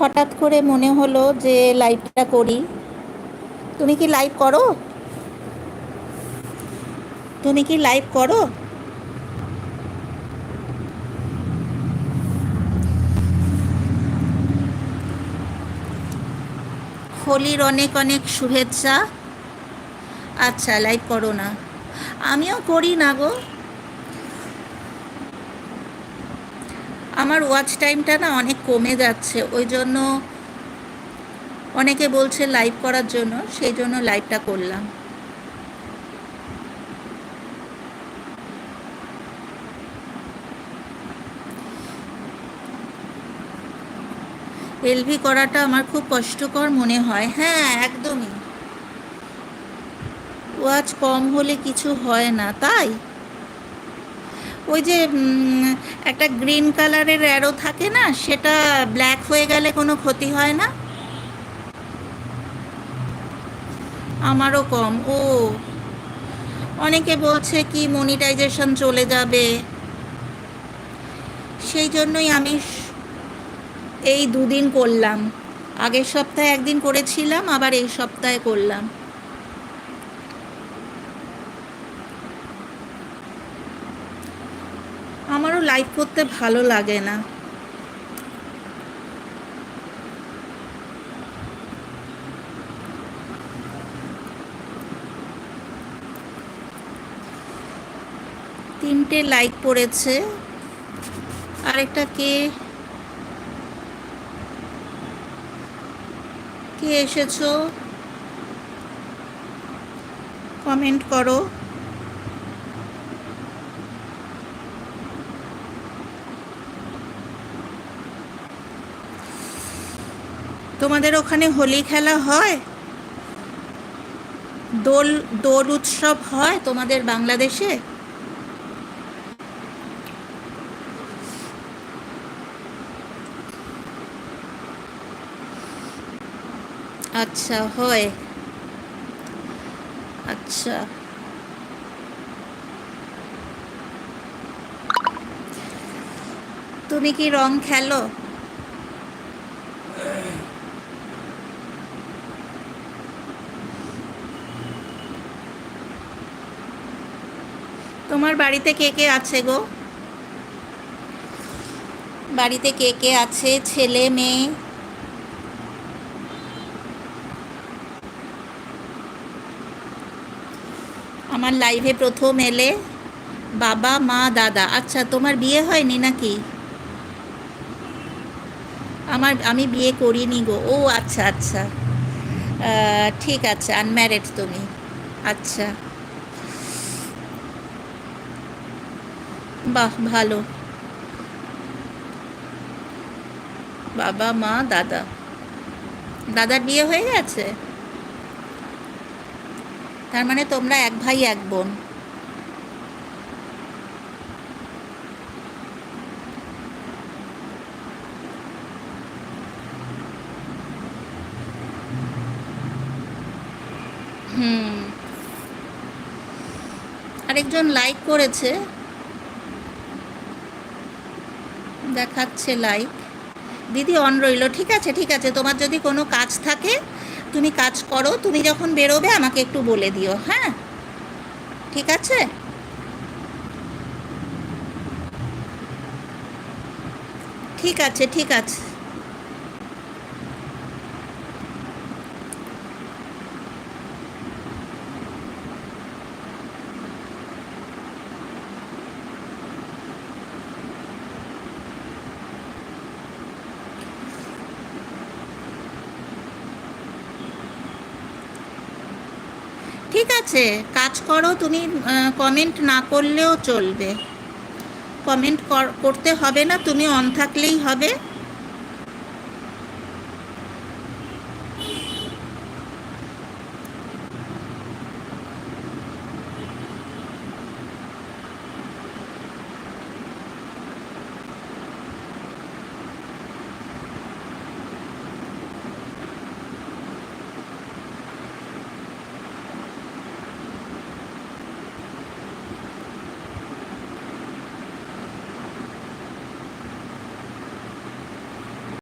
হঠাৎ করে মনে হলো যে লাইভটা করি। তুমি কি লাইভ করো? তুমি কি লাইভ করো? হোলির অনেক অনেক শুভেচ্ছা। আচ্ছা লাইভ করো না। আমিও করি না গো। আমার ওয়াচ টাইমটা না অনেক কমে যাচ্ছে, ওই জন্য অনেকে বলছে লাইভ করার জন্য, সেই জন্য লাইভটা করলাম। এলভি করাটা আমার খুব কষ্টকর মনে হয়। হ্যাঁ একদমই। ওয়াচ কম হলে কিছু হয় না, তাই? ওই যে একটা গ্রিন কালারের অ্যারো থাকে না, সেটা ব্ল্যাক হয়ে গেলে কোনো ক্ষতি হয় না? আমারও কম, ও। অনেকে বলছে কি মনিটাইজেশন চলে যাবে। সেই জন্যই আমি এই দুদিন করলাম। আগের সপ্তাহে একদিন করেছিলাম, আবার এই সপ্তাহে করলাম। আমারও লাইভ করতে ভালো লাগে না। তিনটে লাইক পড়েছে। আরেকটা কে? কে এসেছ? কমেন্ট করো। তোমাদের ওখানে হোলি খেলা হয়? দোল দোল উৎসব হয় তোমাদের বাংলাদেশে? আচ্ছা হয়। আচ্ছা। তুমি কি রং খেলো? তোমার বাড়িতে কে কে আছে গো? বাড়িতে কে কে আছে? ছেলে, মেয়ে? আমার লাইভে প্রথম এলে বাবা, মা, দাদা। আচ্ছা তোমার বিয়ে হয়নি নাকি? আমার, আমি বিয়ে করিনি গো। ও আচ্ছা আচ্ছা। ঠিক আছে আনম্যারিড তুমি। আচ্ছা। বাহ, ভালো। বাবা, মা, দাদা। দাদার বিয়ে হয়ে গেছে? তার মানে তোমরা এক ভাই, এক বোন। হুম। আরেকজন লাইক করেছে। দেখাচ্ছে লাইক দিদি অন রইল, ঠিক আছে ঠিক আছে, তোমার যদি কোনো কাজ থাকে, তুমি কাজ করো, তুমি যখন বেরোবে আমাকে একটু বলে দিও হ্যাঁ? ঠিক আছে? ঠিক আছে ঠিক আছে ঠিক আছে? কাজ করো, তুমি কমেন্ট না করলেও চলবে। কমেন্ট করতে হবে না, তুমি অন থাকলেই হবে।